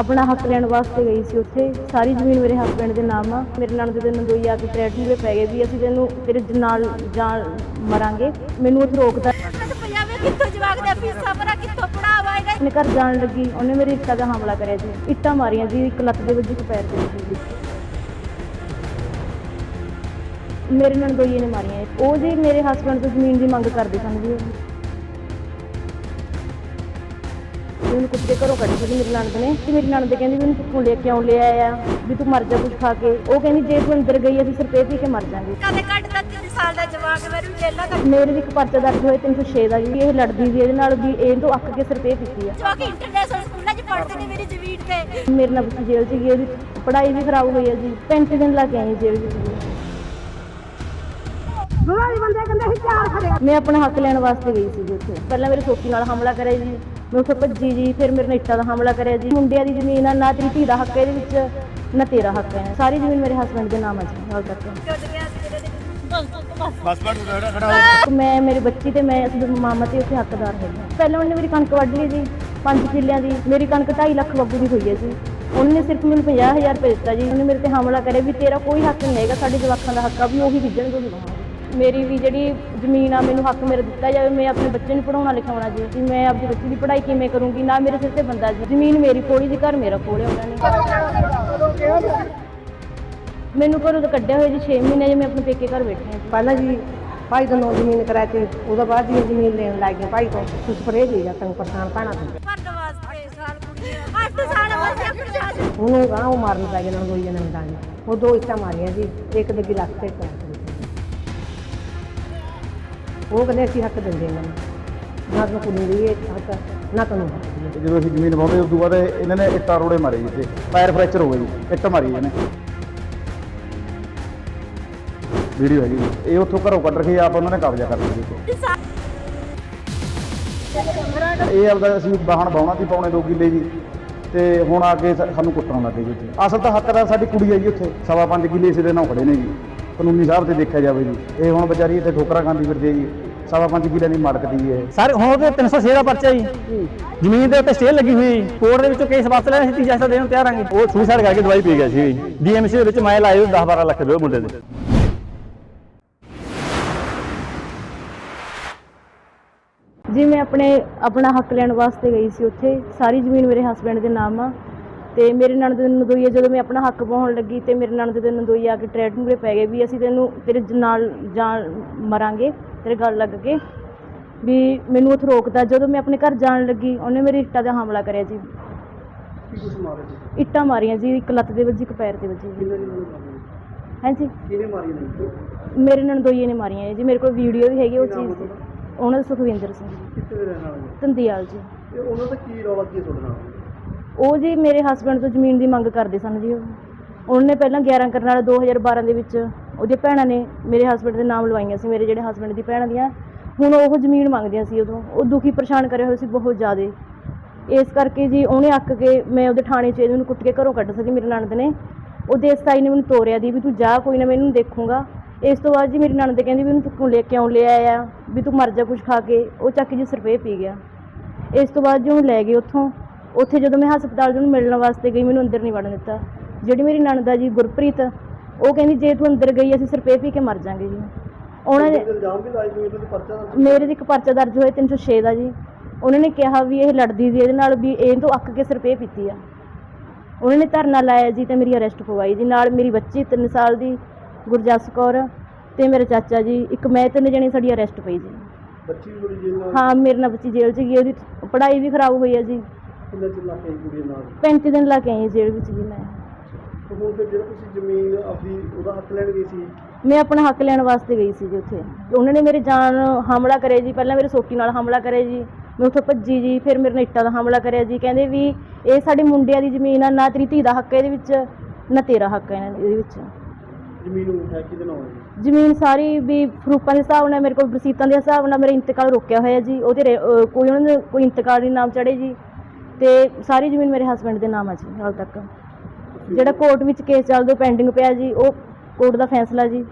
ਆਪਣਾ ਹੱਕ ਲੈਣ ਵਾਸਤੇ ਗਈ ਸੀ ਉੱਥੇ। ਸਾਰੀ ਜ਼ਮੀਨ ਮੇਰੇ ਹਸਬੰਡ ਦੇ ਨਾਮ ਆ। ਮੇਰੇ ਨਾਲ ਦੇ ਦਿਨ ਦੋਈ ਆ ਕੇ ਟ੍ਰੈਟਿੰਗ ਦੇ ਪੈ ਗਏ ਵੀ ਅਸੀਂ ਤੈਨੂੰ ਤੇਰੇ ਨਾਲ ਜਾਨ ਮਰਾਂਗੇ। ਮੈਨੂੰ ਉੱਥੇ ਰੋਕਦਾ ਪੰਜਾਬੀ ਕਿੱਥੋਂ ਜਵਾਕ ਦੇ ਫੀਸਾਂ ਭਰਾ ਕਿੱਥੋਂ ਪੜਾਵਾਏਗਾ ਆਪਣੇ ਘਰ ਜਾਣ ਲੱਗੀ। ਉਹਨੇ ਮੇਰੇ ਇੱਟਾਂ ਦਾ ਹਮਲਾ ਕਰਿਆ ਜੀ ਇੱਟਾਂ ਮਾਰੀਆਂ ਜੀ ਇੱਕ ਲੱਤ ਦੇ ਵੱਜੀ ਇੱਕ ਪੈਰ ਦੇ ਜੀ ਮੇਰੇ ਨਾਲ ਦੋਈਏ ਨੇ ਮਾਰੀਆਂ। ਉਹ ਜੀ ਮੇਰੇ ਹਸਬੰਡ ਤੋਂ ਜ਼ਮੀਨ ਦੀ ਮੰਗ ਕਰਦੇ ਸਨ ਜੀ। ਵੀ ਉਹਨੂੰ ਕੁੱਤੇ ਘਰੋਂ ਕੱਢ ਸੀ ਮੇਰੀ ਨਣਦ ਨੇ ਤੇ ਮੇਰੀ ਨਣਦ ਕਹਿੰਦੀ ਵੀ ਇਹਨੂੰ ਕਿੱਥੋਂ ਲੈ ਕੇ ਆਉਂ ਲਿਆ ਆ ਵੀ ਤੂੰ ਮਰ ਜਾ ਕੁਝ ਖਾ ਕੇ। ਉਹ ਕਹਿੰਦੀ ਜੇ ਤੂੰ ਅੰਦਰ ਗਈ ਅਸੀਂ ਸਿਰਫ ਇਹ ਪੀ ਕੇ ਮਰ ਜਾਾਂਗੇ ਕਦੇ ਕੱਢ ਦਾ 3 ਸਾਲ ਦਾ ਜਵਾਕ ਮੈਨੂੰ ਜੇਲਾਂ ਦਾ ਮੇਰੇ ਵੀ ਇੱਕ ਪਰਚਾ ਦਰਜ ਹੋਇਆ 306 ਦਾ ਜੀ ਇਹ ਲੜਦੀ ਸੀ ਇਹਦੇ ਨਾਲ ਵੀ ਇਹ ਤੋਂ ਅੱਕ ਕੇ ਸਿਰਫ ਇਹ ਪੀਤੀ ਆ। ਜਵਾਕ ਇੰਟਰਨੈਸ਼ਨਲ ਸਕੂਲਾਂ 'ਚ ਪੜ੍ਹਦੇ ਨੇ ਮੇਰੀ ਜ਼ਮੀਨ ਤੇ। ਮੇਰੇ ਨਾਲ ਬੱਚੀ ਜੇਲ੍ਹ 'ਚ ਗਈ ਉਹਦੀ ਪੜ੍ਹਾਈ ਵੀ ਖਰਾਬ ਹੋਈ ਹੈ ਜੀ 35 ਦਿਨ ਲਾ ਕੇ ਆਈ ਜੇਲ੍ਹ ਵਿੱਚ ਜੀ ਮੈਂ ਆਪਣਾ ਹੱਕ ਲੈਣ ਵਾਸਤੇ ਗਈ ਸੀ ਉੱਥੇ। ਪਹਿਲਾਂ ਮੇਰੇ ਸੋਕੀ ਨਾਲ ਹਮਲਾ ਕਰਿਆ ਜੀ। ਮੈਂ ਉੱਥੇ ਭੱਜੀ ਜੀ, ਫਿਰ ਮੇਰੇ ਨਾਲ ਇੱਟਾਂ ਦਾ ਹਮਲਾ ਕਰਿਆ ਜੀ। ਮੁੰਡਿਆਂ ਦੀ ਜ਼ਮੀਨ ਆ, ਨਾ ਤੇਰੀ ਧੀ ਦਾ ਹੱਕ ਹੈ ਇਹਦੇ ਵਿੱਚ, ਨਾ ਤੇਰਾ ਹੱਕ ਹੈ। ਸਾਰੀ ਜ਼ਮੀਨ ਮੇਰੇ ਹਸਬੰਡ ਦੇ ਨਾਮ ਆ ਜੀ ਹਾਲ ਤੱਕ ਬਸ ਬਸ ਖੜਾ ਖੜਾ ਮੈਂ, ਮੇਰੀ ਬੱਚੀ ਤੇ ਮੈਂ, ਅਸੀਂ ਮਾਮਾ ਤੇ ਉੱਥੇ ਹੱਕਦਾਰ ਹੈਗੇ ਪਹਿਲਾਂ ਉਹਨੇ ਮੇਰੀ ਕਣਕ ਵੱਢ ਲਈ ਜੀ 5 ਕਿੱਲਿਆਂ ਦੀ। ਮੇਰੀ ਕਣਕ 2.5 ਲੱਖ ਬੱਬੂ ਦੀ ਹੋਈ ਹੈ ਜੀ। ਉਹਨੇ ਸਿਰਫ ਮੈਨੂੰ 50000 ਰੁਪਏ ਦਿੱਤਾ ਜੀ। ਉਹਨੇ ਮੇਰੇ ਤੇ ਹਮਲਾ ਕਰਿਆ ਵੀ ਤੇਰਾ ਕੋਈ ਹੱਕ ਨਹੀਂ ਹੈਗਾ, ਸਾਡੇ ਜਵਾਕਾਂ ਦਾ ਹੱਕ ਆ ਵੀ ਉਹੀ ਵਿਜਣਗੇ ਉਹੀ ਮੇਰੀ ਵੀ ਜਿਹੜੀ ਜ਼ਮੀਨ ਆ ਮੈਨੂੰ ਹੱਕ ਮੇਰਾ ਦਿੱਤਾ ਜਾਵੇ ਮੈਂ ਆਪਣੇ ਬੱਚੇ ਨੂੰ ਪੜਾਉਣਾ ਲਿਖਾਉਣਾ ਜੀ। ਕਿ ਮੈਂ ਆਪਣੀ ਬੱਚੀ ਦੀ ਪੜ੍ਹਾਈ ਕਿਵੇਂ ਕਰੂੰਗੀ ਨਾ ਮੇਰੇ ਸਿਰ ਤੇ ਬੰਦਾ ਜੀ। ਜ਼ਮੀਨ ਮੇਰੀ ਕੋਲੀ ਜੀ ਘਰ ਮੇਰਾ ਕੋਲੇ ਉਹਨਾਂ ਨੇ। ਮੈਨੂੰ ਘਰੋਂ ਤਾਂ ਕੱਢਿਆ ਹੋਇਆ ਜੀ 6 ਮਹੀਨੇ ਜੇ ਮੈਂ ਆਪਣੇ ਪੇਕੇ ਘਰ ਬੈਠੀ ਹਾਂ। ਜੀ ਪਹਿਲਾਂ ਜੀ ਭਾਈ ਤੋਂ ਨੌ ਜ਼ਮੀਨ ਕਰਾ ਕੇ ਉਹਦੇ ਬਾਅਦ ਜੀ ਜ਼ਮੀਨ ਲੈਣ ਲੱਗ ਗਏ ਭਾਈ ਤੋਂ। ਕੁਛ ਪਰੇ ਜੀ ਜਾਂ ਤੰਗ ਪਰੇਸ਼ਾਨ ਪਾਣਾ ਤੋਂ ਪੜਨ ਵਾਸਤੇ ਸਾਲ ਕੁੜੀ 8 ਸਾਲ ਵਾਸਤੇ ਆਪਣੀ ਜਾਨ ਉਹਨੂੰ ਗਾਂ ਉਹ ਮਾਰਨ ਪੈ ਗਏ ਨਾ ਦੋਈ ਜਣੇ ਮਿਲਾਂਗੇ ਉਹ ਦੋ ਇੱਟਾਂ ਮਾਰੀਆਂ ਜੀ ਇੱਕ ਦੇ ਤੇ ਪੈਰ ਤੇ ਉਹ ਕਹਿੰਦੇ ਅਸੀਂ ਹੱਕ ਦਿੰਦੇ ਇਹਨਾਂ ਨੂੰ। ਨਾ ਤੁਹਾਨੂੰ ਕੁੜੀ ਦੀ ਇਹ ਹੱਕ ਨਾ ਤੁਹਾਨੂੰ ਹੱਕ ਦਿੰਦੇ। ਜਦੋਂ ਅਸੀਂ ਜ਼ਮੀਨ ਵਾਉਂਦੇ ਉਸ ਤੋਂ ਬਾਅਦ ਇਹਨਾਂ ਨੇ ਇੱਟਾਂ ਰੋੜੇ ਮਾਰੇ ਜੀ ਤੇ ਪੈਰ ਫ੍ਰੈਕਚਰ ਹੋ ਗਏ ਜੀ, ਇੱਟ ਮਾਰੀ ਇਹਨੇ ਵੀਡੀਓ ਹੈਗੀ ਜੀ। ਇਹ ਉੱਥੋਂ ਘਰੋਂ ਕੱਢ ਕੇ ਆਪ ਉਹਨਾਂ ਨੇ ਕਬਜ਼ਾ ਕਰ ਲਿਆ ਜੀ ਇਹ ਆਪਦਾ ਅਸੀਂ ਬਾਹਣ ਬਾਉਣਾ ਸੀ ਪਾਉਣੇ ਦੋ ਕਿੱਲੇ ਜੀ। ਤੇ ਹੁਣ ਆ ਕੇ ਸਾ- ਸਾਨੂੰ ਕੁੱਟਣ ਲੱਗੇ ਜੀ ਉੱਥੇ। ਅਸਲ ਤਾਂ ਹੱਕ ਦਾ ਸਾਡੀ ਕੁੜੀ ਹੈ ਜੀ ਉੱਥੇ। ਸਵਾ ਪੰਜ ਕਿੱਲੇ ਇਸੇ ਦੇ ਨਾਲ ਖੜੇ ਨੇ ਜੀ। ਕਾਨੂੰਨੀ ਸਾਹਿਬ ਤੇ ਦੇਖਿਆ ਜਾਵੇ ਜੀ। ਇਹ ਹੁਣ ਵਿਚਾਰੀ ਇੱਥੇ ਠੋਕਰਾਂ ਖਾਂਦੀ ਫਿਰਦੀ ਹੈ ਜੀ। ਸਵਾ ਪੰਜ ਕਿੱਲੇ ਦੀ ਮੜਕਦੀ ਹੈ। ਸਰ ਹੁਣ ਉਹਦੇ 306 ਦਾ ਪਰਚਾ ਜੀ। ਜ਼ਮੀਨ ਦੇ ਉੱਤੇ ਸਟੇਲ ਲੱਗੀ ਹੋਈ। ਕੋਰਟ ਦੇ ਵਿੱਚੋਂ ਕੇਸ ਵਾਪਸ ਲੈਣਾ ਸੀ ਤੀਜਾ ਹਿੱਸਾ ਦੇਣ ਨੂੰ ਤਿਆਰ ਆਂਗੇ ਉਹ ਸੁਸਾਈਡ ਕਰਕੇ ਦਵਾਈ ਪੀ ਗਿਆ ਸੀ। ਡੀਐਮਸੀ ਦੇ ਵਿੱਚ ਮੈਂ ਲਾਏ 10 12 ਲੱਖ ਰੁਪਏ ਉਹ ਮੁੰਡੇ ਦੇ। ਜੀ ਮੈਂ ਆਪਣੇ ਆਪਣਾ ਹੱਕ ਲੈਣ ਵਾਸਤੇ ਗਈ ਸੀ ਉੱਥੇ। ਸਾਰੀ ਜ਼ਮੀਨ ਮੇਰੇ ਹਸਬੰਡ ਦੇ ਨਾਮ ਆ। ਤੇ ਮੇਰੇ ਨਣਦ ਦੇ ਨਦੋਈ ਜਦੋਂ ਮੈਂ ਆਪਣਾ ਹੱਕ ਪਾਉਣ ਲੱਗੀ ਤੇ ਮੇਰੇ ਨਣਦ ਦੇ ਨਦੋਈ ਆ ਕੇ ਟ੍ਰੈਟਿੰਗ ਦੇ ਪੈ ਗਏ ਵੀ ਅਸੀਂ ਤੈਨੂੰ ਤੇਰੇ ਨਾਲ ਜਾਨ ਮਰਾਂਗੇ ਤੇਰੇ ਗੱਲ ਲੱਗ ਕੇ ਵੀ ਮੈਨੂੰ ਉੱਥੇ ਰੋਕਦਾ ਜਦੋਂ ਮੈਂ ਆਪਣੇ ਘਰ ਜਾਣ ਲੱਗੀ ਉਹਨੇ ਮੇਰੇ ਇੱਟਾਂ ਦਾ ਹਮਲਾ ਕਰਿਆ ਜੀ। ਇੱਟਾਂ ਮਾਰੀਆਂ ਜੀ ਇੱਕ ਲੱਤ ਦੇ ਵੱਜੀ ਇੱਕ ਪੈਰ ਦੇ ਵੱਜੀ ਜੀ। ਹਾਂਜੀ। ਕਿਹਨੇ ਮਾਰੀ ਨਹੀਂ ਮੇਰੇ ਨਣਦੋਈਏ ਨੇ ਮਾਰੀਆਂ ਜੀ ਮੇਰੇ ਕੋਲ ਵੀਡੀਓ ਵੀ ਹੈਗੀ ਉਹ ਚੀਜ਼ ਦੀ। ਉਹਨਾਂ ਦਾ ਸੁਖਵਿੰਦਰ ਸਿੰਘ ਜੀ। ਕਿੱਥੇ ਦੇ ਰਹਿਣ ਵਾਲੇ ਜੀ। ਤੇ ਉਹਨਾਂ ਦਾ ਕੀ ਰੌਲਾ ਕੀ ਤੁਹਾਡੇ ਨਾਲ? ਉਹ ਜੀ ਮੇਰੇ ਹਸਬੰਡ ਤੋਂ ਜ਼ਮੀਨ ਦੀ ਮੰਗ ਕਰਦੇ ਸਨ ਜੀ ਉਹ। ਉਹਨੇ ਪਹਿਲਾਂ 11 ਕਰਨ ਵਾਲਾ 2012 ਦੇ ਵਿੱਚ ਉਹਦੀਆਂ ਭੈਣਾਂ ਨੇ ਮੇਰੇ ਹਸਬੰਡ ਦੇ ਨਾਮ ਲਵਾਈਆਂ ਸੀ, ਮੇਰੇ ਜਿਹੜੇ ਹਸਬੰਡ ਦੀ ਭੈਣਾਂ ਦੀਆਂ। ਹੁਣ ਉਹ ਜ਼ਮੀਨ ਮੰਗਦੀਆਂ ਸੀ ਉਦੋਂ। ਉਹ ਦੁਖੀ ਪਰੇਸ਼ਾਨ ਕਰੇ ਹੋਏ ਸੀ ਬਹੁਤ ਜ਼ਿਆਦਾ। ਇਸ ਕਰਕੇ ਜੀ ਉਹਨੇ ਅੱਕ ਕੇ ਮੈਂ ਉਹਦੇ ਥਾਣੇ 'ਚ ਇਹਨੂੰ ਕੁੱਟ ਕੇ ਘਰੋਂ ਕੱਢ ਸਕੀ ਮੇਰੇ ਨਣਦ ਨੇ। ਉਹਦੇ ਸਤਾਈ ਨੇ ਮੈਨੂੰ ਤੋਰਿਆ ਦੀ ਵੀ ਤੂੰ ਜਾ, ਕੋਈ ਨਾ ਮੈਂ ਇਹਨੂੰ ਦੇਖੂੰਗਾ। ਇਸ ਤੋਂ ਬਾਅਦ ਜੀ ਮੇਰੀ ਨਣਦ ਕਹਿੰਦੀ ਵੀ ਉਹਨੂੰ ਤੂੰ ਲੈ ਕੇ ਆਉਂ ਲਿਆ ਆ? ਵੀ ਤੂੰ ਮਰ ਜਾ ਕੁਝ ਖਾ ਕੇ। ਉਹ ਚੱਕ ਜੀ ਸਰਪੇ ਪੀ ਗਿਆ। ਇਸ ਤੋਂ ਬਾਅਦ ਜੀ ਉਹਨੂੰ ਲੈ ਗਏ ਉੱਥੋਂ। ਉੱਥੇ ਜਦੋਂ ਮੈਂ ਹਸਪਤਾਲ ਉਹਨੂੰ ਮਿਲਣ ਵਾਸਤੇ ਗਈ ਮੈਨੂੰ ਅੰਦਰ ਨਹੀਂ ਵੜਨ ਦਿੱਤਾ। ਜਿਹੜੀ ਮੇਰੀ ਨਣਦ ਜੀ ਗੁਰਪ੍ਰੀਤ ਉਹ ਕਹਿੰਦੀ ਜੇ ਤੂੰ ਅੰਦਰ ਗਈ ਅਸੀਂ ਸਿਰਫ ਇਹ ਪੀ ਕੇ ਮਰ ਜਾਾਂਗੇ ਜੀ। ਉਹਨਾਂ ਨੇ ਇਲਜ਼ਾਮ ਵੀ ਲਾਏ ਹੋਏ ਇਹਨਾਂ ਦੇ ਪਰਚਾ ਮੇਰੇ ਤੇ ਇੱਕ ਪਰਚਾ ਦਰਜ ਹੋਇਆ 306 ਦਾ ਜੀ। ਉਹਨਾਂ ਨੇ ਕਿਹਾ ਵੀ ਇਹ ਲੜਦੀ ਸੀ ਇਹਦੇ ਨਾਲ ਵੀ ਇਹ ਤੋਂ ਅੱਕ ਕੇ ਸਿਰਫ ਇਹ ਪੀਤੀ ਆ। ਉਹਨਾਂ ਨੇ ਧਰਨਾ ਲਾਇਆ ਜੀ ਤੇ ਮੇਰੀ ਅਰੈਸਟ ਪਵਾਈ ਜੀ। ਨਾਲ ਮੇਰੀ ਬੱਚੀ 3 ਸਾਲ ਦੀ ਗੁਰਜਸ ਕੌਰ ਤੇ ਮੇਰੇ ਚਾਚਾ ਜੀ। ਇੱਕ ਮੈਂ ਤਿੰਨ ਜਣੇ ਸਾਡੀ ਅਰੈਸਟ ਪਈ ਜੀ। ਬੱਚੀ ਬੜੀ ਜੇਲ੍ਹ ਹਾਂ ਮੇਰੇ ਨਾਲ ਬੱਚੀ ਜੇਲ੍ਹ 'ਚ ਗਈ ਉਹਦੀ ਪੜ੍ਹਾਈ ਵੀ ਖਰਾਬ ਹੋਈ ਆ ਜੀ। ਕਿੰਨੇ ਚਿਰ ਲਾ ਕੇ ਕੁੜੀ ਨਾਲ? 35 ਦਿਨ ਲਾ ਕੇ ਆਈ ਜੇਲ੍ਹ ਵਿੱਚ ਜੀ ਮੈਂ। ਤੇ ਹੁਣ ਫਿਰ ਜਿਹੜਾ ਤੁਸੀਂ ਜ਼ਮੀਨ ਆਪਦੀ ਉਹਦਾ ਹੱਕ ਲੈਣ ਗਏ ਸੀ? ਮੈਂ ਆਪਣਾ ਹੱਕ ਲੈਣ ਵਾਸਤੇ ਗਈ ਸੀ ਜੀ ਉੱਥੇ। ਉਹਨਾਂ ਨੇ ਮੇਰੇ ਜਾਨ ਹਮਲਾ ਕਰਿਆ ਜੀ ਪਹਿਲਾਂ ਮੇਰੇ ਸੋਕੀ ਨਾਲ ਹਮਲਾ ਕਰਿਆ ਜੀ। ਮੈਂ ਉੱਥੇ ਭੱਜੀ ਜੀ ਫਿਰ ਮੇਰੇ ਨਾਲ ਇੱਟਾਂ ਦਾ ਹਮਲਾ ਕਰਿਆ ਜੀ। ਕਹਿੰਦੇ ਵੀ ਇਹ ਸਾਡੇ ਮੁੰਡਿਆਂ ਦੀ ਜ਼ਮੀਨ ਆ ਨਾ ਤੇਰੀ ਧੀ ਦਾ ਹੱਕ ਹੈ ਇਹਦੇ ਵਿੱਚ ਨਾ ਤੇਰਾ ਹੱਕ ਹੈ ਇਹਨਾਂ ਦੇ- ਇਹਦੇ ਵਿੱਚ। ਜ਼ਮੀਨ ਹੈ ਕਿਹਦੇ ਨਾਲ ਹੈ ਜ਼ਮੀਨ ਸਾਰੀ ਵੀ ਫਰੂਕਾਂ ਦੇ ਹਿਸਾਬ ਨਾਲ ਮੇਰੇ ਕੋਲ ਰਸੀਤਾਂ ਦੇ ਹਿਸਾਬ ਨਾਲ ਮੇਰਾ ਇੰਤਕਾਲ ਰੋਕਿਆ ਹੋਇਆ ਜੀ। ਉਹਦੇ ਰੇ- ਅਹ ਕੋਈ ਉਹਨਾਂ ਨੇ ਕੋਈ ਇੰਤਕਾਲ ਨਹੀਂ ਨਾਮ ਚੜੇ ਜੀ। ਤੇ ਸਾਰੀ ਜ਼ਮੀਨ ਮੇਰੇ ਹਸਬੰਡ ਦੇ ਨਾਮ ਆ ਜੀ ਹਾਲ ਤੱਕ। ਜਿਹੜਾ ਕੋਰਟ ਵਿੱਚ ਕੇਸ ਚੱਲਦਾ ਪੈਂਡਿੰਗ ਪਿਆ ਜੀ ਉਹ ਕੋਰਟ ਦਾ ਫੈਸਲਾ ਜੀ।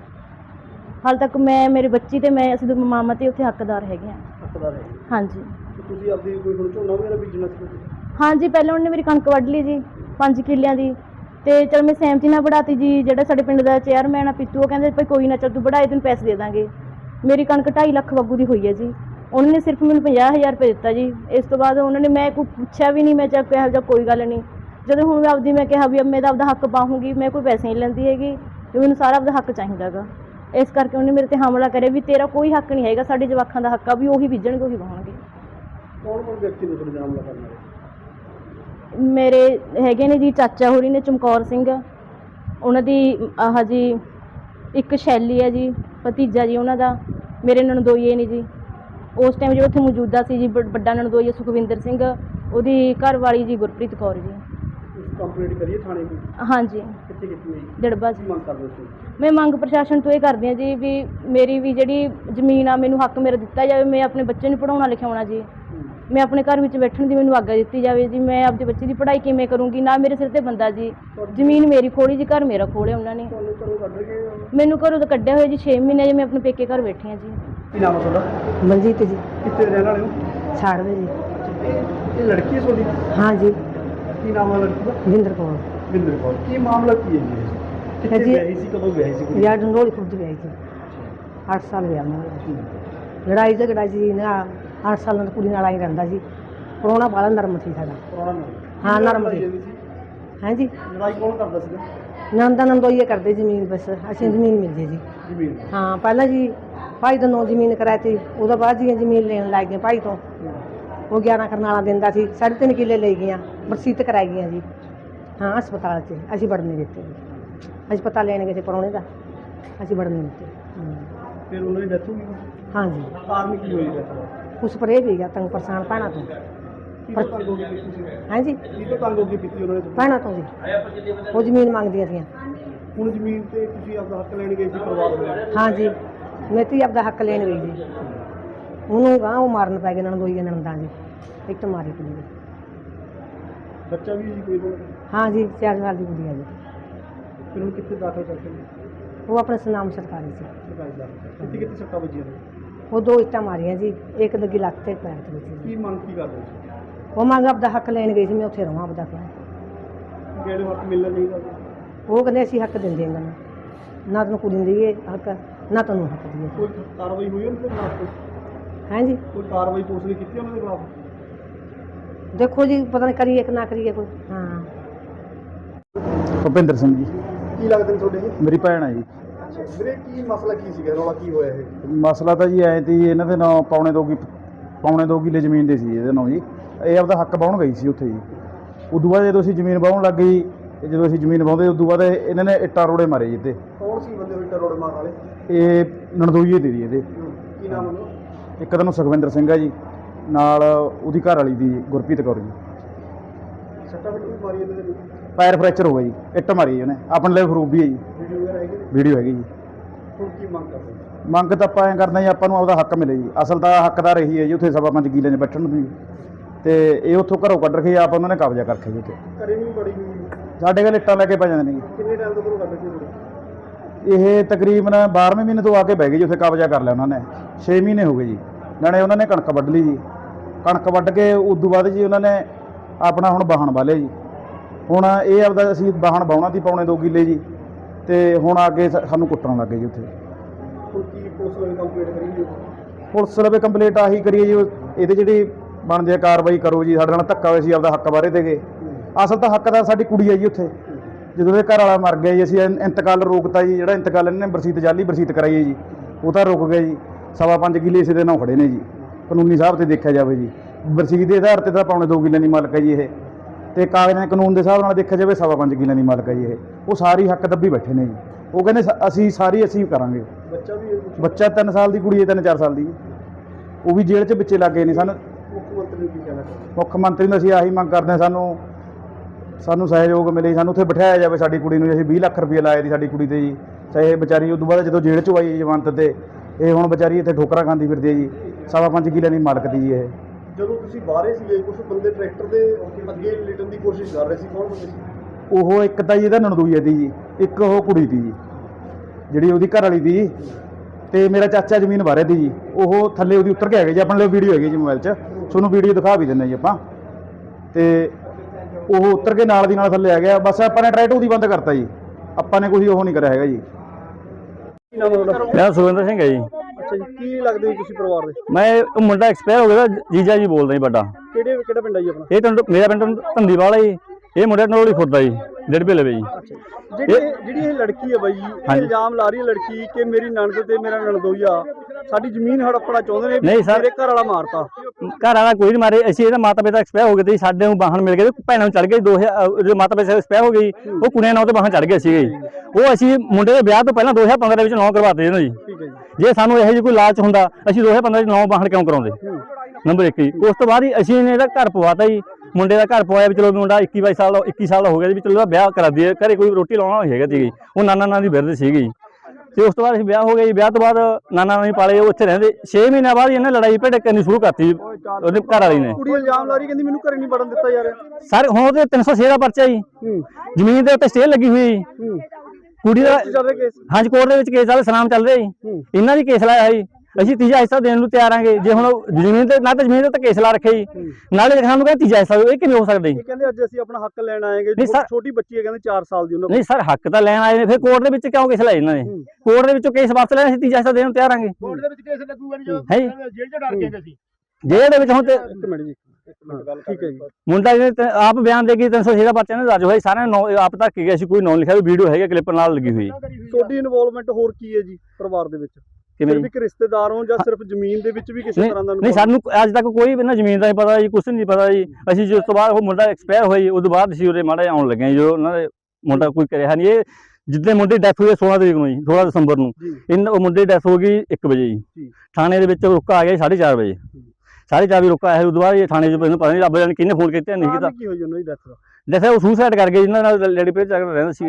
ਹਾਲ ਤੱਕ ਮੈਂ ਮੇਰੀ ਬੱਚੀ ਤੇ ਮੈਂ ਅਸੀਂ ਦੋਵੇਂ ਮਾਮਾ ਤੇ ਉੱਥੇ ਹੱਕਦਾਰ ਹੈਗੇ ਹੱਕਦਾਰ ਹੈ ਹਾਂਜੀ। ਤੇ ਤੁਸੀਂ ਆਪਦੀ ਕੋਈ ਹੁਣ ਝੋਨਾ ਵਗੈਰਾ ਬੀਜਣਾ ਸੀ ਹਾਂਜੀ ਪਹਿਲਾਂ ਉਹਨੇ ਮੇਰੀ ਕਣਕ ਵੱਢ ਲਈ ਜੀ 5 ਕਿੱਲਿਆਂ ਦੀ। ਤੇ ਚਲ ਮੈਂ ਸਹਿਮਤੀ ਨਾਲ ਵੜਾਤੀ ਜੀ ਜਿਹੜਾ ਸਾਡੇ ਪਿੰਡ ਦਾ ਚੇਅਰਮੈਨ ਆ ਪਿੱਤੂ ਉਹ ਕਹਿੰਦੇ ਭਾਈ ਕੋਈ ਨਾ ਚੱਲ ਤੂੰ ਵੜਾਏ ਤੈਨੂੰ ਪੈਸੇ ਦੇ ਦਾਂਗੇ। ਮੇਰੀ ਕਣਕ 2.5 ਲੱਖ ਬੱਗੂ ਦੀ ਹੋਈ ਹੈ ਜੀ। ਉਹਨਾਂ ਨੇ ਸਿਰਫ ਮੈਨੂੰ 50000 ਰੁਪਏ ਦਿੱਤਾ ਜੀ। ਇਸ ਤੋਂ ਬਾਅਦ ਉਹਨਾਂ ਨੇ ਮੈਂ ਕੋਈ ਪੁੱਛਿਆ ਵੀ ਨਹੀਂ ਮੈਂ ਚੱਲ ਕਿਹਾ ਜਾਂ ਕੋਈ ਗੱਲ ਨਹੀਂ। ਜਦੋਂ ਹੁਣ ਮੈਂ ਆਪਦੀ ਮੈਂ ਕਿਹਾ ਵੀ ਮੈਂ ਤਾਂ ਆਪਦਾ ਹੱਕ ਪਾਹੂੰਗੀ ਮੈਂ ਕੋਈ ਪੈਸੇ ਨਹੀਂ ਲੈਂਦੀ ਹੈਗੀ ਵੀ ਮੈਨੂੰ ਸਾਰਾ ਆਪਦਾ ਹੱਕ ਚਾਹੀਦਾਗਾ ਇਸ ਕਰਕੇ ਉਹਨੇ ਮੇਰੇ ਤੇ ਹਮਲਾ ਕਰਿਆ ਵੀ ਤੇਰਾ ਕੋਈ ਹੱਕ ਨਹੀਂ ਹੈਗਾ ਸਾਡੇ ਜਵਾਕਾਂ ਦਾ ਹੱਕ ਆ ਵੀ ਉਹੀ ਬੀਜਣਗੇ ਉਹੀ ਵਾਹਣਗੇ ਕੌਣ ਕੌਣ ਵਿਅਕਤੀ ਨੇ ਨਾਮ ਲਗਾਉਣ ਵਾਲੇ? ਮੇਰੇ ਹੈਗੇ ਨੇ ਜੀ ਚਾਚਾ ਹੋਰੀ ਨੇ ਚਮਕੌਰ ਸਿੰਘ। ਉਹਨਾਂ ਦੀ ਆਹ ਜੀ ਇੱਕ ਸ਼ੈਲੀ ਹੈ ਜੀ ਭਤੀਜਾ ਜੀ ਉਹਨਾਂ ਦਾ। ਮੇਰੇ ਨਣਦੋਈਏ ਨੇ ਜੀ। ਉਸ ਟਾਈਮ ਜਿਹੜੇ ਉੱਥੇ ਮੌਜੂਦਾ ਸੀ ਜੀ ਵੱਡ- ਵੱਡਾ ਨਣਦੋਈਆ ਸੁਖਵਿੰਦਰ ਸਿੰਘ ਉਹਦੀ ਘਰ ਵਾਲੀ ਜੀ ਗੁਰਪ੍ਰੀਤ ਕੌਰ ਜੀ। ਕੰਪਲੀਟ ਕਰੀਏ ਥਾਣੇ ਦੀ ਹਾਂਜੀ। ਕਿੱਥੇ ਕੀਤੀ ਹੈ ਜੀ ਜੜਬਾ ਜੀ ਮੰਗ ਕਰਦੇ ਸੀ? ਮੈਂ ਮੰਗ ਪ੍ਰਸ਼ਾਸਨ ਤੋਂ ਇਹ ਕਰਦੀ ਹਾਂ ਜੀ ਵੀ ਮੇਰੀ ਵੀ ਜਿਹੜੀ ਜ਼ਮੀਨ ਆ ਮੈਨੂੰ ਹੱਕ ਮੇਰਾ ਦਿੱਤਾ ਜਾਵੇ ਮੈਂ ਆਪਣੇ ਬੱਚੇ ਨੂੰ ਪੜਾਉਣਾ ਲਿਖਾਉਣਾ ਜੀ। ਮੈਂ ਆਪਣੇ ਘਰ ਵਿੱਚ ਬੈਠਣ ਦੀ ਮੈਨੂੰ ਆਗਿਆ ਦਿੱਤੀ ਜਾਵੇ ਜੀ ਮੈਂ ਆਪਦੇ ਬੱਚੇ ਦੀ ਪੜ੍ਹਾਈ ਕਿਵੇਂ ਕਰੂੰਗੀ ਨਾ ਮੇਰੇ ਸਿਰ ਤੇ ਬੰਦਾ ਜੀ। ਜ਼ਮੀਨ ਮੇਰੀ ਖੋਲੀ ਜੀ ਘਰ ਮੇਰਾ ਖੋਲਿਆ ਉਹਨਾਂ ਨੇ। ਤੁਹਾਨੂੰ ਘਰੋਂ ਕੱਢ ਕੇ ਮੈਨੂੰ ਘਰੋਂ ਤਾਂ ਕੱਢਿਆ ਹੋਇਆ ਜੀ 6 ਮਹੀਨੇ ਜੇ ਮੈਂ ਆਪਣੇ ਪੇਕੇ ਘਰ ਬੈਠੀ ਹਾਂ ਜੀ। ਕੀ ਨਾਮ ਹੈ ਤੁਹਾਡਾ? ਮਨਜੀਤ ਜੀ। ਕਿੱਥੇ ਦੇ ਰਹਿਣ ਵਾਲੇ ਹੋ? ਛਾੜ ਦੇ ਜੀ ਇਹ ਲੜਕੀ ਹੈ ਤੁਹਾਡੀ? ਹਾਂ ਜੀ। ਕੀ ਨਾਮ ਹੈ ਲੜਕੀ ਦਾ? ਵਿੰਦਰ ਕੌਰ। ਬਿੰਦਰ ਕੌਰ। ਕੀ ਮਾਮਲਾ ਕੀ ਹੈ ਜੀ? ਇਹ? ਕਿੱਥੇ ਜੀ- ਵਿਆਹੀ ਸੀ ਕਦੋਂ ਵਿਆਹੀ ਸੀ ਕੁੜੀ? ਵਿਆਹ ਡੰਡੋਲੀ ਖੁਰਦ ਵਿਆਹੀ ਸੀ। 8 ਸਾਲ ਵਿਆਹ ਨਾਲ ਲੜਾਈ ਝਗੜਾ ਜੀ ਨਾ 8 ਸਾਲਾਂ ਦੀ ਕੁੜੀ ਨਾਲ ਆਈ ਰਹਿੰਦਾ ਸੀ ਪ੍ਰੋਣਾ ਬਾਲਾ ਨਰਮ ਸੀ ਸਾਡਾ। ਪੁਰਾਣਾ ਨਾਮ। ਹਾਂ, ਨਰਮ ਸੀ? ਹੈ ਜੀ। ਲੜਾਈ ਕੌਣ ਕਰਦਾ ਸੀਗਾ? ਨੰਦਾ ਨੰਦੋਈਏ ਕਰਦੇ ਜ਼ਮੀਨ ਬਸ। ਅਸੀਂ ਜ਼ਮੀਨ ਮਿਲਦੀ ਜੀ ਜ਼ਮੀਨ। ਹਾਂ ਪਹਿਲਾਂ ਜੀ ਭਾਈ ਤੋਂ ਨੌ ਜ਼ਮੀਨ ਕਰਾਈ ਤੀ ਉਹਦੇ ਬਾਅਦ ਜੀ ਜ਼ਮੀਨ ਲੈਣ ਲੱਗ ਗਏ ਭਾਈ ਤੋਂ। ਉਹ 11 ਕਰਨ ਵਾਲਾ ਦਿੰਦਾ ਸੀ ਸਾਢੇ ਤਿੰਨ ਕਿੱਲੇ ਲੈ ਗਈਆਂ ਬਰਸੀਤ ਕਰਾਈ ਗਈਆਂ ਜੀ। ਹਾਂ ਹਸਪਤਾਲ 'ਚ ਅਸੀਂ ਵੜਨ ਨਹੀਂ ਦਿੱਤੇ ਜੀ। ਅਸੀਂ ਪਤਾ ਲੈਣ ਗਏ ਸੀ ਪਰੌਣੇ ਦਾ ਅਸੀਂ ਵੜਨ ਨਹੀਂ ਦਿੱਤੇ। ਫਿਰ ਉਹਨਾਂ ਦੀ ਡੈਥ ਹੋ ਗਈ ਹਾਂ ਜੀ। ਕਾਰਨ ਕੀ ਹੋਈ ਡੈਥ ਉਸ ਪਰ ਵੀ ਗਿਆ ਤੰਗ ਪਰੇਸ਼ਾਨ ਭੈਣਾਂ ਤੋਂ। ਕੀ ਤੋਂ ਤੰਗ ਹੋ ਗਈ ਪੀਤੀ ਸੀ ਹੈ ਜੀ। ਕੀ ਤੋਂ ਤੰਗ ਹੋ ਗਈ ਪੀਤੀ ਉਹਨਾਂ ਨੇ ਭੈਣਾਂ ਤੋਂ ਜੀ। ਉਹ ਜ਼ਮੀਨ ਮੰਗਦੀਆਂ ਸੀ ਹੁਣ ਜ਼ਮੀਨ ਤੇ ਤੁਸੀਂ ਆਪਦਾ ਹੱਕ ਲੈਣ ਗਏ ਸੀ ਪਰਿਵਾਰ ਵਾਲੇ ਹਾਂ ਜੀ। ਮੇਤੀ ਆਪਦਾ ਹੱਕ ਲੈਣ ਗਈ ਜੀ ਉਹਨੂੰ ਗਾਂ ਉਹ ਮਾਰਨ ਪੈ ਗਏ ਨਣਦੋਈਏ ਨਣਦਾਂ ਜੀ ਇੱਕ ਤਾਂ ਮਾਰੀ ਕੁੜੀ ਬੱਚਾ ਵੀ ਜੀ ਕੋਈ ਹਾਂ ਜੀ ਚਾਰ ਸਾਲ ਦੀ ਕੁੜੀ ਹੈ ਜੀ। ਫਿਰ ਹੁਣ ਕਿੱਥੇ ਦਾਖਲ ਕਰਕੇ ਉਹ ਆਪਣੇ ਸੁਨਾਮ ਸਰਕਾਰੀ ਸੀ। ਸਰਕਾਰੀ ਦਾ ਕਿੱਥੇ ਕਿੱਥੇ ਸੱਟਾਂ ਵੱਜੀਆਂ ਨੇ? ਉਹ ਦੋ ਇੱਟਾਂ ਮਾਰੀਆਂ ਜੀ ਇੱਕ ਲੱਗੀ ਲੱਤ ਤੇ ਪੈਰ ਤੇ ਵੱਜੀ ਜੀ। ਕੀ ਮੰਗ ਕੀ ਕਰਦੇ ਸੀ? ਉਹ ਮੰਗ ਆਪਦਾ ਹੱਕ ਲੈਣ ਗਈ ਸੀ ਮੈਂ ਉੱਥੇ ਰਵਾਂ ਆਪਦਾ ਪਿਆ ਜਿਹੜੇ ਹੱਕ ਮਿਲਣਾ ਸੀ। ਉਹ ਕਹਿੰਦੇ ਅਸੀਂ ਹੱਕ ਦਿੰਦੇ ਹਾਂ ਇਹਨਾਂ ਨੂੰ। ਨਾ ਤੈਨੂੰ ਕੁੜੀ ਨੂੰ ਦਈਏ ਹੱਕ। ਨਾ ਤੈਨੂੰ ਹੱਕ ਦਈਏ ਕੋਈ ਕਾਰਵਾਈ ਹੋਈ ਉਹਨਾਂ ਦੇ ਖਿਲਾਫ? ਕੋਈ? ਹੈ ਜੀ ਕੋਈ ਕਾਰਵਾਈ ਪੁਲਿਸ ਨੇ ਕੀਤੀ ਉਹਨਾਂ ਦੇ ਖਿਲਾਫ? ਦੇਖੋ ਜੀ ਪਤਾ ਨਹੀਂ ਕਰੀਏ ਕਿ ਨਾ ਕਰੀਏ ਕੋਈ। ਹਾਂ। ਭੁਪਿੰਦਰ ਸਿੰਘ ਜੀ। ਕੀ ਲੱਗਦੇ ਨੇ ਤੁਹਾਡੇ? ਮੇਰੀ ਭੈਣ ਹੈ ਜੀ। ਵੀਰੇ ਕੀ ਮਸਲਾ ਕੀ ਸੀਗਾ? ਰੌਲਾ ਕੀ ਹੋਇਆ ਇਹ? ਮਸਲਾ ਤਾਂ ਜੀ ਐ ਤੀ ਇਹਨਾਂ ਦੇ ਨਾਂ ਪੌਣੇ ਦੋ ਕੀ ਪੌਣੇ ਦੋ ਕਿੱਲੇ ਜ਼ਮੀਨ ਦੇ ਸੀ ਇਹਦੇ ਨਾਂ ਜੀ। ਇਹ ਆਪਦਾ ਹੱਕ ਵਾਹੁਣ ਗਈ ਸੀ ਉੱਥੇ ਜੀ। ਉਦੋਂ ਬਾਅਦ ਜਦੋਂ ਅਸੀਂ ਜ਼ਮੀਨ ਵਾਹੁਣ ਲੱਗ ਤੇ ਜਦੋਂ ਅਸੀਂ ਜ਼ਮੀਨ ਵਾਹੁੰਦੇ ਉਦੋਂ ਬਾਅਦ ਇਹ- ਇਹਨਾਂ ਨੇ ਇੱਟਾਂ ਰੋੜੇ ਮਾਰੇ ਜੀ ਤੇ ਕੌਣ ਸੀ ਬੰਦੇ ਹੋਈ ਟਰੋੜ ਮਾਰ ਵਾਲੇ? ਇਹ ਨਣਦੋਈਏ ਦੇ ਦੀ ਇਹਦੇ। ਕੀ ਨਾਮ ਉਹਦਾ? ਇੱਕ ਤਾਂ ਸੁਖਵਿੰਦਰ ਸਿੰਘ ਹੈ ਜੀ ਨਾਲ ਉਹਦੀ ਘਰ ਵਾਲੀ ਦੀ ਗੁਰਪ੍ਰੀਤ ਕੌਰ ਜੀ। ਸੱਟਾ ਵੀ ਮਾਰੀ ਇਹਨਾਂ ਦੇ ਪੈਰ ਫ੍ਰੈਕਚਰ ਹੋ ਗਿਆ ਜੀ ਇੱਟ ਮਾਰੀ ਜੀ ਉਹਨੇ ਆਪਣੇ ਲਈ ਖਰੂਬ ਵੀ ਹੈ ਜੀ। ਵੀਡੀਓ ਵਗੈਰਾ ਹੈਗੀ? ਨੇ? ਵੀਡੀਓ ਹੈਗੀ ਜੀ। ਹੁਣ ਕੀ ਮੰਗ ਕਰਦੇ ਹੋ? ਮੰਗ ਤਾਂ ਆਪਾਂ ਐਂ ਕਰਦੇ ਜੀ ਆਪਾਂ ਨੂੰ ਆਪਦਾ ਹੱਕ ਮਿਲੇ ਜੀ। ਅਸਲ ਤਾਂ ਹੱਕਦਾਰ ਇਹੀ ਹੈ ਜੀ ਉੱਥੇ ਸਵਾ ਪੰਜ ਕਿੱਲੇ 'ਚ ਬੈਠਣ ਨੂੰ ਜੀ। ਤੇ ਇਹ ਉੱਥੋਂ ਘਰੋਂ ਕੱਢ ਕੇ ਆਪ ਉਹਨਾਂ ਨੇ ਕਬਜ਼ਾ ਕਰ ਰੱਖਿਆ ਜੀ ਉੱਥੇ। ਘਰੇ ਵੀ ਬੜੀ ਸਾਡੇ ਕੋਲ ਇੱਟਾਂ ਲੈ ਕੇ ਪੈ ਜਾਂਦੇ ਨੇ ਜੀ। ਕਿੰਨੇ ਟਾਈਮ ਤੋਂ ਘਰੋਂ ਕੱਢ ਇਹ ਤਕਰੀਬਨ 12ਵੇਂ ਮਹੀਨੇ ਤੋਂ ਆ ਕੇ ਬਹਿ ਗਏ ਜੀ ਉੱਥੇ ਕਬਜ਼ਾ ਕਰ ਲਿਆ ਉਹਨਾਂ ਨੇ। 6 ਮਹੀਨੇ ਹੋ ਗਏ ਜੀ। ਨਾਲੇ ਉਹਨਾਂ ਨੇ ਕਣਕ ਵੱਢ ਲਈ ਜੀ। ਕਣਕ ਵੱਢ ਕੇ ਉਦੋਂ ਬਾਅਦ ਜੀ ਉਹਨਾਂ ਨੇ ਆਪਣਾ ਹੁਣ ਵਾਹਣ ਵਾਲੇ ਜੀ। ਹੁਣ ਇਹ ਆਪਦਾ ਅਸੀਂ ਵਾਹਣ ਵਾਹੁਣਾ ਦੀ ਪਾਉਣੇ ਦੋ ਕਿੱਲੇ ਜੀ। ਤੇ ਹੁਣ ਆ ਕੇ ਸਾ- ਸਾਨੂੰ ਕੁੱਟਣ ਲੱਗ ਗਏ ਜੀ ਉੱਥੇ। ਪੁਲਿਸ ਲਵੇ ਕੰਪਲੀਟ ਆਹੀ ਕਰੀਏ ਜੀ ਇਹਦੇ ਜਿਹੜੀ ਬਣਦੀ ਹੈ ਕਾਰਵਾਈ ਕਰੋ ਜੀ ਸਾਡੇ ਨਾਲ ਧੱਕਾ ਹੋਇਆ ਸੀ ਆਪਦਾ ਹੱਕ ਬਾਰੇ ਦੇਗੇ ਅਸਲ ਤਾਂ ਹੱਕ ਦਾ ਸਾਡੀ ਕੁੜੀ ਹੈ ਜੀ ਉੱਥੇ। ਜਦੋਂ ਉਹਦੇ ਘਰ ਵਾਲਾ ਮਰ ਗਿਆ ਜੀ ਅਸੀਂ ਇਨ- ਇੰਤਕਾਲ ਰੋਕਤਾ ਜੀ ਜਿਹੜਾ ਇੰਤਕਾਲ ਇਹਨਾਂ ਨੇ ਬਰਸੀਤ ਜਾਲੀ ਬਰਸੀਤ ਕਰਾਈ ਹੈ ਜੀ ਉਹ ਤਾਂ ਰੁਕ ਗਿਆ ਜੀ ਸਵਾ ਪੰਜ ਕਿੱਲੇ ਇਸੇ ਦੇ ਨਾਲ ਖੜੇ ਨੇ ਜੀ ਕਾਨੂੰਨੀ ਸਾਹਿਬ ਤੇ ਦੇਖਿਆ ਜਾਵੇ ਜੀ ਬਰਸੀਤ ਦੇ ਆਧਾਰ ਤੇ ਤਾਂ ਪੌਣੇ ਦੋ ਕਿੱਲੇ ਦੀ ਮਾਲਕ ਹੈ ਜੀ ਇਹ ਤੇ ਕਾਗਜ਼ਾਂ ਕਾਨੂੰਨ ਦੇ ਹਿਸਾਬ ਨਾਲ ਦੇਖਿਆ ਜਾਵੇ ਸਵਾ ਪੰਜ ਕਿੱਲੇ ਦੀ ਮਾਲਕ ਹੈ ਜੀ ਇਹ ਉਹ ਸਾਰੀ ਹੱਕ ਦੱਬੀ ਬੈਠੇ ਨੇ ਜੀ ਉਹ ਕਹਿੰਦੇ ਸ- ਅਸੀਂ ਸਾਰੀ ਅਸੀਂ ਕਰਾਂਗੇ। ਬੱਚਾ ਵੀ ਇਹ ਕੁਛ? ਬੱਚਾ 3 ਸਾਲ ਦੀ ਕੁੜੀ ਹੈ 3-4 ਸਾਲ ਦੀ। ਉਹ ਵੀ ਜੇਲ੍ਹ 'ਚ ਵਿੱਚੇ ਲੱਗੇ ਨੇ ਸਾਨੂੰ। ਮੁੱਖ ਮੰਤਰੀ ਨੂੰ ਕੀ ਕਹਿਣਾ ਚਾਹੁੰਦੇ? ਮੁੱਖ ਮੰਤਰੀ ਨੂੰ ਅਸੀਂ ਆਹੀ ਮੰਗ ਕਰਦੇ ਹਾਂ ਸਾਨੂੰ ਸਾਨੂੰ ਸਹਿਯੋਗ ਮਿਲੇ ਸਾਨੂੰ ਉੱਥੇ ਬਿਠਾਇਆ ਜਾਵੇ ਸਾਡੀ ਕੁੜੀ ਨੂੰ ਅਸੀਂ 20 ਲੱਖ ਰੁਪਏ ਲਾਏ ਦੀ ਸਾਡੀ ਕੁੜੀ ਤੇ ਜੀ। ਚਾਹੇ ਵਿਚਾਰੀ ਉਦੋਂ ਬਾਅਦ ਜਦੋਂ ਜੇਲ੍ਹ 'ਚੋਂ ਆਈ ਜਮਾਨਤ ਤੇ ਇਹ ਹੁਣ ਵਿਚਾਰੀ ਇੱਥੇ ਠੋਕਰਾਂ ਖਾਂਦੀ ਫਿਰਦੀ ਹੈ ਜੀ। ਸਵਾ ਪੰਜ ਕਿੱਲੇ ਦੀ ਮਾਲਕ ਦੀ ਜੀ ਇਹ। ਜਦੋਂ ਤੁਸੀਂ ਬਾਹਰੇ ਸੀਗੇ ਕੁਝ ਬੰਦੇ ਟਰੈਕਟਰ ਦੇ ਅੱਗੇ ਲਿਟਣ ਦੀ ਕੋਸ਼ਿਸ਼ ਕਰ ਰਹੇ ਸੀ ਕੌਣ ਬੰਦੇ ਸੀ? ਉਹ ਇੱਕ ਤਾਂ ਜੀ ਇਹਦਾ ਨਣਦੂਈਏ ਦੀ ਜੀ ਇੱਕ ਉਹ ਕੁੜੀ ਦੀ ਜੀ ਜਿਹੜੀ ਉਹਦੀ ਘਰ ਵਾਲੀ ਦੀ ਤੇ ਮੇਰਾ ਚਾਚਾ ਜ਼ਮੀਨ ਬਾਰੇ ਦੀ ਜੀ ਉਹ ਥੱਲੇ ਉਹਦੀ ਉਤਰ ਕੇ ਹੈਗੇ ਜੀ ਆਪਣੇ ਲਈ ਵੀਡੀਓ ਹੈਗੀ ਜੀ ਮੋਬਾਈਲ 'ਚ। ਤੁਹਾਨੂੰ ਵੀਡੀਓ ਦਿਖਾ ਵੀ ਦਿੰਦੇ ਜੀ ਆਪਾਂ। ਤੇ ਉਹ ਉੱਤਰ ਕੇ ਨਾਲ ਦੀ ਨਾਲ ਥੱਲੇ ਆ ਗਿਆ। ਬਸ ਆਪਾਂ ਨੇ ਟਰੈਟੋ ਦੀ ਬੰਦ ਕਰਤਾ ਜੀ। ਆਪਾਂ ਨੇ ਕੋਈ ਉਹ ਨਹੀਂ ਕਰਿਆ ਹੈਗਾ ਜੀ। ਕੀ ਨਾਮ ਹੈ ਤੁਹਾਡਾ? ਮੇਰਾ ਸੁਰਿੰਦਰ ਸਿੰਘ ਹੈ ਜੀ। ਅੱਛਾ ਜੀ ਕੀ ਲੱਗਦੇ ਹੋ ਤੁਸੀਂ ਪਰਿਵਾਰ ਦੇ? ਮੈਂ ਉਹ ਮੁੰਡਾ ਐਕਸਪਾਇਰ ਹੋ ਗਿਆ ਤਾ, ਜੀਜਾ ਜੀ ਬੋਲਦਾ ਜੀ ਵੱਡਾ। ਕਿਹੜੇ ਕਿਹੜਾ ਪਿੰਡ ਹੈ ਜੀ ਆਪਣਾ? ਇਹ ਪਿੰਡ ਮੇਰਾ ਪਿੰਡ ਧੰਦੀਵਾਲ ਹੈ ਜੀ। ਇਹ ਮੁੰਡਾ ਨਰੋਲੀ ਖੁਰਦਾ ਜੀ। ਡੇਢ ਪੇ ਲਵੇ ਜੀ। ਜਿਹੜੀ ਇਹ- ਜਿਹੜੀ ਇਹ ਲੜਕੀ ਹੈ ਬਾਈ ਜੀ ਇਹ ਹਾਂਜੀ। ਇਲਜ਼ਾਮ ਲਾ ਰਹੀ ਹੈ ਲੜਕੀ ਕਿ ਮੇਰੀ ਨਣਦ ਤੇ ਮੇਰਾ ਨਣਦੋਈਆ ਸਾਡੀ ਜ਼ਮੀਨ ਹੜੱਪਣਾ ਚਾਹੁੰਦੇ ਨੇ ਨਹੀਂ ਸਰ। ਮੇਰੇ ਘਰ ਵਾਲਾ ਮਾਰਤਾ। ਘਰ ਵਾਲਾ ਕੋਈ ਨਹੀਂ ਮਾਰੇ। ਅਸੀਂ ਇਹਦਾ ਮਾਤਾ ਪਿਤਾ ਐਕਸਪਾਇਰ ਹੋ ਗਏ ਤੇ ਜੀ, ਸਾਡੇ ਨੂੰ ਵਾਹਨ ਮਿਲ ਗਏ ਤੇ ਭੈਣਾਂ ਨੂੰ ਚੜ ਗਏ। 2000 ਜੋ ਮਾਤਾ ਪਿਤਾ ਐਕਸਪਾਇਰ ਹੋ ਗਈ ਉਹ ਕੁੜੀਆਂ ਨਾਲ ਤੇ ਵਾਹਨ ਚੜ ਗਏ ਸੀਗੇ ਜੀ। ਉਹ ਅਸੀਂ ਮੁੰਡੇ ਦੇ ਵਿਆਹ ਤੋਂ ਪਹਿਲਾਂ 2015 ਦੇ ਵਿੱਚ ਨੌ ਕਰਵਾਤੇ ਇਹਨਾਂ ਜੀ ਠੀਕ ਹੈ ਜੀ। ਜੇ ਸਾਨੂੰ ਇਹੋ ਜਿਹੀ ਕੋਈ ਲਾਲਚ ਹੁੰਦਾ ਅਸੀਂ 2015 ਚ ਨੌ ਵਾਹਨ ਕਿਉਂ ਕਰਾਉਂਦੇ? ਨੰਬਰ 1 ਜੀ। ਉਸ ਤੋਂ ਬਾਅਦ ਹੀ ਅਸੀਂ ਇਹਨੇ ਇਹਦਾ ਘਰ ਪਵਾਤਾ ਜੀ। ਮੁੰਡੇ ਦਾ ਘਰ ਪਵਾਇਆ ਵੀ ਚਲੋ ਮੁੰਡਾ 21 22 ਸਾਲ ਦਾ 21 ਸਾਲ ਦਾ ਹੋ ਗਿਆ ਜੀ ਵੀ ਚਲੋ ਇਹਦਾ ਵਿਆਹ ਕਰਾ ਦਈਏ ਘਰੇ ਕੋਈ ਰੋਟੀ ਲਾਉਣਾ ਨਹੀਂ ਹੈਗਾ ਜੀ। ਉਹ ਨਾਨਾ ਨਾਨੀ ਬਿਰਧ ਸੀਗੀ ਤੇ ਉਸ ਤੋਂ ਬਾਅਦ ਵਿਆਹ ਹੋ ਗਿਆ ਜੀ ਵਿਆਹ ਤੋਂ ਬਾਅਦ ਨਾਨਾ ਨਾਨੀ ਪਾਲੇ ਉਹ ਉੱਥੇ ਰਹਿੰਦੇ। 6 ਮਹੀਨਿਆਂ ਬਾਅਦ ਹੀ ਇਹਨੇ ਲੜਾਈ ਭੇਡ ਕਰਨੀ ਸ਼ੁਰੂ ਕਰਤੀ ਉਹਦੇ ਘਰ ਵਾਲੀ ਨੇ। ਕੁੜੀ ਇਲਜ਼ਾਮ ਲਾ ਰਹੀ ਕਹਿੰਦੀ ਮੈਨੂੰ ਘਰੇ ਨਹੀਂ ਵੜਨ ਦਿੱਤਾ ਯਾਰ। ਸਰ ਹੁਣ ਉਹਦੇ 306 ਦਾ ਪਰਚਾ ਜੀ। ਹੂੰ। ਜ਼ਮੀਨ ਦੇ ਉੱਤੇ ਸਟੇ ਲੱਗੀ ਹੋਈ ਜੀ। ਹੂੰ। ਕੁੜੀ ਦਾ ਹਾਂਜੀ ਕੋਰਟ ਦੇ ਵਿੱਚ ਕੇਸ ਚੱਲ ਸਨਾਮ ਚੱਲ ਰਿਹਾ ਜੀ। ਹੂੰ। ਇਹਨਾਂ ਦੀ ਕੇਸ ਲਾਇਆ ਜੀ। ਅਸੀਂ ਤੀਜਾ ਹਿੱਸਾ ਦੇਣ ਨੂੰ ਤਿਆਰ ਆਂਗੇ। ਜੇ ਹੁਣ ਜ਼ਮੀਨ ਤੇ ਨਾ ਤਾਂ ਜ਼ਮੀਨ ਉੱਤੇ ਕੇਸ ਲਾ ਰੱਖਿਆ ਜੀ। ਨਾਲੇ ਸਾਨੂੰ ਕਹਿੰਦੇ ਤੀਜਾ ਹਿੱਸਾ ਇਹ ਕਿਵੇਂ ਹੋ ਸਕਦਾ ਜੀ? ਕਹਿੰਦੇ ਅੱਜ ਅਸੀਂ ਆਪਣਾ ਹੱਕ ਲੈਣ ਆਏਗੇ। ਛੋਟੀ ਬੱਚੀ ਹੈ ਕਹਿੰਦੇ 4 ਸਾਲ ਦੀ ਉਹਨਾਂ ਨਹੀਂ ਸਰ ਹੱਕ ਤਾਂ ਲੈਣ ਆਏ ਨੇ। ਫਿਰ ਕੋਰਟ ਦੇ ਵਿੱਚ ਕਿਉਂ ਕੇਸ ਲਾਏ ਇਹਨਾਂ ਨੇ? ਕੋਰਟ ਦੇ ਵਿੱਚੋਂ ਕੇਸ ਵਾਪਸ ਲੈਣ ਅਸੀਂ ਤੀਜਾ ਹਿੱਸਾ ਦੇਣ ਨੂੰ ਤਿਆਰ ਆਂਗੇ। ਕੋਲ ਦੇ ਵਿੱਚ ਕੇਸ ਲੱਗੂਗਾ ਨਹੀਂ ਜੀ ਜੇਲ੍ਹ ਚ ਡਰ ਕੇ ਅਸੀਂ। ਜੇਲ੍ਹ ਦੇ ਵਿੱਚ ਹੁਣ ਤੇ ਇੱਕ ਮਿੰਟ ਜੀ ਇੱਕ ਮਿੰਟ ਗੱਲ ਠੀਕ ਹੈ ਜੀ। ਮੁੰਡਾ ਤੇ ਆਪ ਬਿਆਨ ਦੇ ਕੇ 306 ਦਾ ਪਰਚਾ ਨੇ ਦਰਜ ਹੋਇਆ ਜੀ, ਸਾਰਿਆਂ ਨੇ ਆਪ ਧੱਕ ਗਿਆ ਸੀ ਕੋਈ ਨੌਨ ਲਿਖਿਆ ਵੀਡੀਓ ਹੈਗਾ ਕਲਿੱਪ ਨਾਲ ਲੱਗੀ ਹੋਈ ਤੁਹਾਡੀ ਇਨਵੋਲਵਮੈਂਟ ਹੋਰ ਕੀ ਹੈ ਜੀ ਪਰਿਵਾਰ ਦੇ ਵਿੱਚ? ਕਿਵੇਂ? ਇੱਕ ਰਿਸ਼ਤੇਦਾਰ ਹੋ ਜਾਂ ਸਿਰਫ ਜ਼ਮੀਨ ਦੇ ਵਿੱਚ ਵੀ ਕਿਸੇ ਤਰ੍ਹਾਂ ਦਾ ਨਹੀਂ ਸਾਨੂੰ ਅੱਜ ਤੱਕ ਕੋਈ ਵੀ ਨਾ ਜ਼ਮੀਨ ਦਾ ਨਹੀਂ ਪਤਾ ਜੀ ਕੁਝ ਨਹੀਂ ਪਤਾ ਜੀ। ਅਸੀਂ ਜਿਸ ਤੋਂ ਬਾਅਦ ਉਹ ਮੁੰਡਾ ਐਕਸਪਾਇਰ ਹੋਇਆ ਜੀ ਉਦੋਂ ਬਾਅਦ ਅਸੀਂ ਉਰੇ ਮਾੜਾ ਆਉਣ ਲੱਗੇ ਜੀ ਜੋ ਉਹਨਾਂ ਦੇ ਮੁੰਡਾ ਕੋਈ ਕਰਿਆ ਨਹੀਂ। ਇਹ ਜਿੱਦਾਂ ਮੁੰਡੇ ਡੈਥ ਹੋਈ ਹੈ 16 ਤਰੀਕ ਨੂੰ ਜੀ 16 ਦਸੰਬਰ ਨੂੰ। ਇਹਨਾਂ ਉਹ ਮੁੰਡੇ ਡੈਥ ਹੋ ਗਈ 1 ਵਜੇ ਜੀ। ਥਾਣੇ ਦੇ ਵਿੱਚ ਰੁਕਾ ਆ ਗਿਆ 4:30 ਵਜੇ। 4:30 ਵਜੇ ਰੁਕਾ ਆਇਆ ਉਦੋਂ ਬਾਅਦ ਇਹ ਥਾਣੇ 'ਚ ਪਤਾ ਨਹੀਂ ਰੱਬ ਜਾਣੇ ਕਿਹਨੇ ਫੋਨ ਕੀਤਾ ਨਹੀਂ ਕੀਤਾ। ਕੀ ਹੋਈ ਉਹਨਾਂ ਦੀ ਡੈਥ ਦਾ? ਦੱਸਿਆ ਉਹ ਸੁਸਾਈਡ ਕਰ ਗਏ ਇਹਨਾਂ ਨਾਲ ਲੜੀ ਪੇ ਚੱਕ ਰਹਿੰਦਾ ਸੀ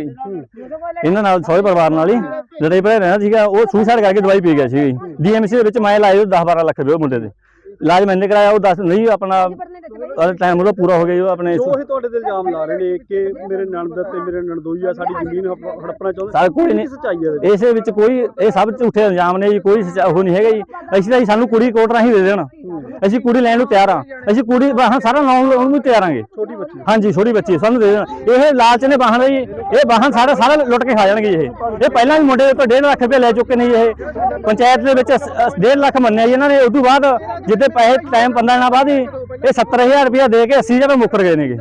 ਇਹਨਾਂ ਨਾਲ ਸਹੁਰੇ ਪਰਿਵਾਰ ਨਾਲ ਹੀ ਲੜੀ ਪੇ ਰਹਿੰਦਾ ਸੀਗਾ। ਉਹ ਸੁਸਾਈਡ ਕਰਕੇ ਦਵਾਈ ਪੀ ਗਿਆ ਸੀ। ਡੀਐਮਸੀ ਦੇ ਵਿੱਚ ਮੈਂ ਲਾਇਆ 10 12 ਲੱਖ ਰੁਪਏ ਮੁੰਡੇ ਦੇ। ਇਲਾਜ ਮੈਨੇ ਕਰਾਇਆ ਉਹ ਦੱਸ ਨਹੀਂ ਆਪਣਾ ਟਾਈਮ ਉਹਦਾ ਪੂਰਾ ਹੋ ਗਿਆ ਜੀ, ਉਹ ਆਪਣੇ ਜੋ ਇਹ ਤੁਹਾਡੇ ਤੇ ਇਲਜ਼ਾਮ ਲਾ ਰਹੇ ਨੇ ਕਿ ਮੇਰੇ ਨਣਦ ਤੇ ਮੇਰੇ ਨਣਦੋਈਆ ਸਾਡੀ ਜ਼ਮੀਨ ਹੜਪ- ਹੜਪਣਾ ਚਾਹੁੰਦੇ ਸਰ ਕੋਈ ਨਹੀਂ। ਸੱਚਾਈ ਹੈ? ਇਸੇ ਵਿੱਚ ਕੋਈ ਇਹ ਸਭ ਝੂਠੇ ਇਲਜ਼ਾਮ ਨੇ ਜੀ ਕੋਈ ਸੱਚਾ ਉਹ ਨਹੀਂ ਹੈਗਾ ਜੀ। ਅਸੀਂ ਤਾਂ ਸਾਨੂੰ ਕੁੜੀ ਕੋਰਟ ਰਾਹੀਂ ਦੇ ਦੇਣ। ਅਸੀਂ ਕੁੜੀ ਲੈਣ ਨੂੰ ਤਿਆਰ ਆ ਅਸੀਂ ਕੁੜੀ ਵਾਹਨ ਸਾਰਾ ਲਾਉਣ ਲਾਉਣ ਨੂੰ ਤਿਆਰ ਆਂਗੇ ਛੋਟੀ ਬੱਚੀ ਹਾਂਜੀ ਛੋਟੀ ਬੱਚੀ ਸਾਨੂੰ ਦੇ ਦੇਣ। ਇਹ ਲਾਲਚ ਨੇ ਵਾਹਨ ਜੀ। ਇਹ ਵਾਹਨ ਸਾਰਾ ਸਾਰਾ ਲੁੱਟ ਕੇ ਖਾ ਜਾਣਗੇ ਇਹ। ਇਹ ਪਹਿਲਾਂ ਵੀ ਮੁੰਡੇ ਦੇ ਤੋਂ 1.5 ਲੱਖ ਰੁਪਏ ਲੈ ਚੁੱਕੇ ਨੇ ਜੀ ਇਹ। ਪੰਚਾਇਤ ਦੇ ਵਿੱਚ 1.5 ਲੱਖ ਮੰਨਿਆ ਜੀ ਇਹਨਾਂ ਨੇ। ਉਸ ਤੋਂ ਬਾਅਦ ਜਿੱਦੇ ਪੈਸੇ ਟਾਈਮ 15 ਦਿਨਾਂ ਬਾਅਦ ਹੀ ਇਹ 70000 ਰੁਪਇਆ ਦੇ ਕੇ 80000 ਰੁਪਏ ਮੁੱਕਰ ਗਏ ਨੇਗੇ।